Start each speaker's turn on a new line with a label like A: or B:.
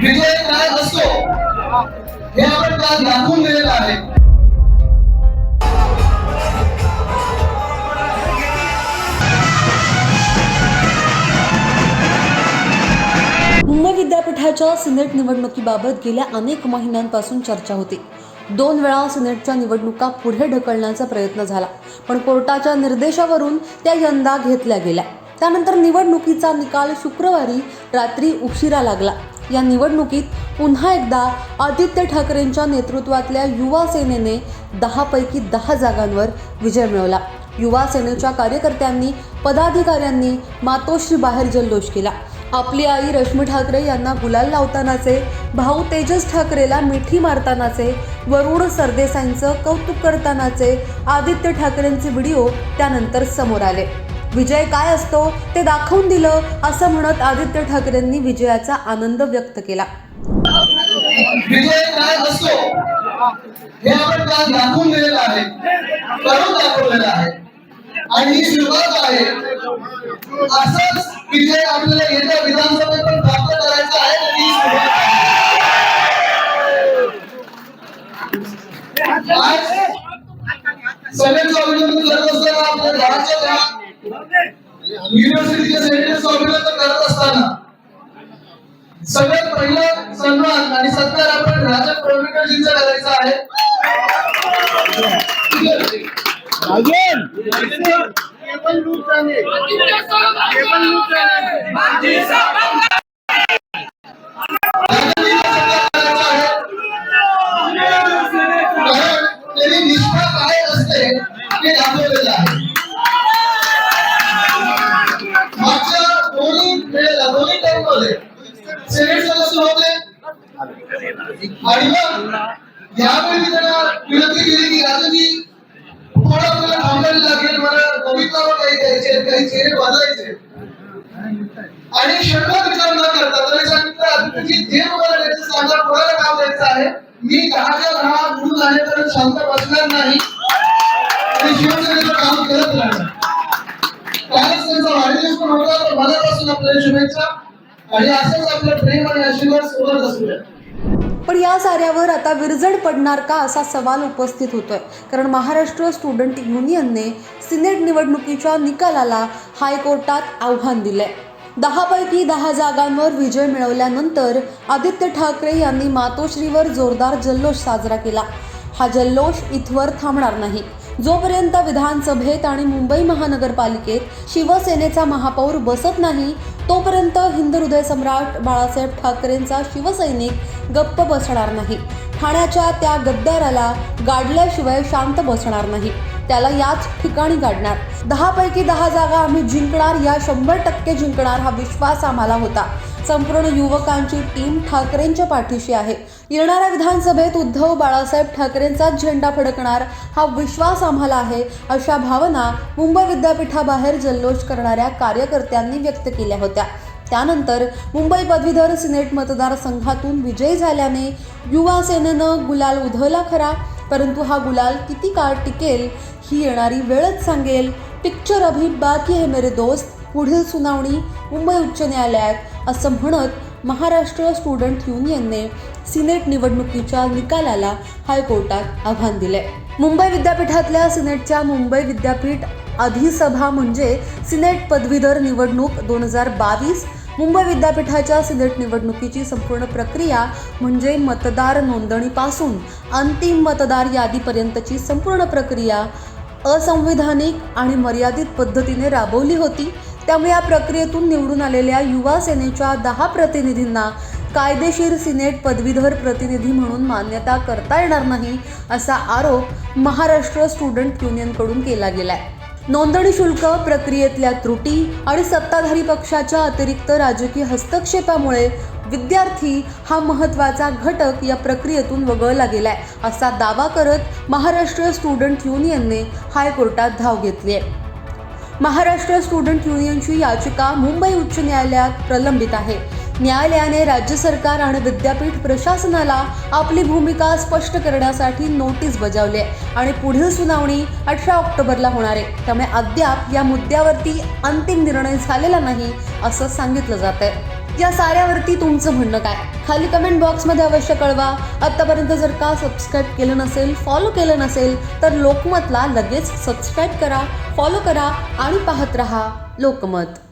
A: विजय काय असतो हे आपण आज दाखवून दिलेलं आहे.
B: मुंबई विद्यापीठाच्या सिनेट निवडणुकीबाबत गेल्या अनेक महिन्यांपासून चर्चा होती. दोन वेळा सिनेटच्या निवडणुका पुढे ढकलण्याचा प्रयत्न झाला पण कोर्टाच्या निर्देशावरून त्या यंदा घेतल्या गेल्या. त्यानंतर निवडणुकीचा निकाल शुक्रवारी रात्री उशिरा लागला. या निवडणुकीत पुन्हा एकदा आदित्य ठाकरेंच्या नेतृत्वातल्या युवा सेनेने दहापैकी दहा जागांवर विजय मिळवला. युवा सेनेच्या कार्यकर्त्यांनी पदाधिकाऱ्यांनी मातोश्री बाहेर जल्लोष केला. आपली आई रश्मी ठाकरे यांना गुलाल लावतानाचे भाऊ तेजस ठाकरेला मिठी मारतानाचे वरुण सरदेसाईंचं कौतुक करतानाचे आदित्य ठाकरेंचे व्हिडिओ त्यानंतर समोर आले. विजय काय असतो ते दाखवून दिलं असं म्हणत आदित्य ठाकरेंनी विजयाचा आनंद व्यक्त केला.
A: विजय काय असतो हे आपण आज दाखवून दिलेलं आहे. करून दाखवलेलं आहे. आणि ही सुरुवात आहे. असंच विजय आपल्याला येत्या विधानसभेत पण प्राप्त करायचा आहे ही सुरुवात आहे. आज सगळ्यांचं अभिनंदन करत असताना आपल्या घराच्या घरात युनिव्हर्सिटीच्या सेनेटचं अभिनंदन करत असताना. सगळ्यात पहिलं सन्मान आणि सत्कार आपण राजा प्रवीणजींचा करायचा आहे. त्यांनी निष्ठा मध्ये सेनेट सदस्य होते. आणि मग यावेळी मी त्यांना विनंती केली की राजूजी थोडं आपल्याला थांबायला लागेल मला कविता काही द्यायचे काही चेहरे बदलायचे आणि क्षणभर विचार न करता त्याने सांगितलं "आदित्यजी, जे मला द्यायचं सांगा कोणाला काम द्यायचं आहे? मी दहाच्या दहा गुरु निवडून तर शांत बसणार नाही. आणि शिवसेनेचं काम करत राहणार. कालच त्यांचा वाढदिवस पण होता तर मनापासून आपल्याला शुभेच्छा. आणि असंच आपलं प्रेम आणि आशीर्वाद सोबत असू द्या.
B: पण या साऱ्यावर आता विरजण पडणार का असा सवाल उपस्थित होतोय. कारण महाराष्ट्र स्टुडंट युनियनने सिनेट निवडणुकीच्या निकालाला हायकोर्टात आव्हान दिलंय. दहापैकी दहा जागांवर विजय मिळवल्यानंतर आदित्य ठाकरे यांनी मातोश्रीवर जोरदार जल्लोष साजरा केला. हा जल्लोष इथवर थांबणार नाही. जोपर्यंत विधानसभेत आणि मुंबई महानगरपालिकेत शिवसेनेचा महापौर बसत नाही तोपर्यंत हिंद हृदय सम्राट बाळासाहेब ठाकरेंचा शिवसैनिक गप्प बसणार नाही. ठाण्याच्या त्या गद्दाराला गाडल्याशिवाय शांत बसणार नाही. त्याला याच ठिकाणी गाडणार दहापैकी दहा जागा आम्ही जिंकणार या शंभर टक्के जिंकणार हा विश्वास आम्हाला होता. संपूर्ण युवकांची टीम ठाकरेंच्या पाठीशी आहे. येणाऱ्या विधानसभेत उद्धव बाळासाहेब ठाकरेंचाच झेंडा फडकणार हा विश्वास आम्हाला आहे अशा भावना मुंबई विद्यापीठाबाहेर जल्लोष करणाऱ्या कार्यकर्त्यांनी व्यक्त केल्या होत्या. त्यानंतर मुंबई पदवीधर सिनेट मतदारसंघातून विजयी झाल्याने युवा सेनेनं गुलाल उधळला खरा. परंतु हा गुलाल किती काळ टिकेल ही येणारी वेळच सांगेल. पिक्चर अभी बाकी है मेरे दोस्त. पुढील सुनावणी मुंबई उच्च न्यायालयात असं म्हणत महाराष्ट्र स्टुडंट युनियनने सिनेट निवडणुकीच्या निकालाला हायकोर्टात आव्हान दिले मुंबई विद्यापीठातल्या सिनेटच्या मुंबई विद्यापीठ अधिसभा म्हणजे सिनेट पदवीधर निवडणूक दोन हजार बावीस मुंबई विद्यापीठाच्या सिनेट निवडणुकीची संपूर्ण प्रक्रिया म्हणजे मतदार नोंदणीपासून अंतिम मतदार यादीपर्यंतची संपूर्ण प्रक्रिया असंविधानिक आणि मर्यादित पद्धतीने राबवली होती. त्यामुळे या प्रक्रियेतून निवडून आलेल्या युवा सेनेच्या दहा प्रतिनिधींना कायदेशीर सिनेट पदवीधर प्रतिनिधी म्हणून मान्यता करता येणार नाही असा आरोप महाराष्ट्र स्टुडंट युनियनकडून केला गेलाय. नोंदणी शुल्क प्रक्रियेतल्या त्रुटी आणि सत्ताधारी पक्षाच्या अतिरिक्त राजकीय हस्तक्षेपामुळे विद्यार्थी हा महत्त्वाचा घटक या प्रक्रियेतून वगळला गेलाय असा दावा करत महाराष्ट्र स्टुडंट युनियनने हायकोर्टात धाव घेतली आहे महाराष्ट्र स्टुडंट युनियनची याचिका मुंबई उच्च न्यायालयात प्रलंबित आहे. न्यायालयाने राज्य सरकार आणि विद्यापीठ प्रशासनाला आपली भूमिका स्पष्ट करण्यासाठी नोटीस बजावली आहे आणि पुढील सुनावणी अठरा ऑक्टोबरला होणार आहे. त्यामुळे अद्याप या मुद्द्यावरती अंतिम निर्णय झालेला नाही असं सांगितलं जात आहे. या साऱ्यावरती तुमचं म्हणणं काय? खाली कमेंट बॉक्समध्ये अवश्य कळवा. आत्तापर्यंत जर का सबस्क्राईब केलं नसेल फॉलो केलं नसेल तर लोकमतला लगेच सबस्क्राईब करा फॉलो करा आणि पाहत रहा लोकमत.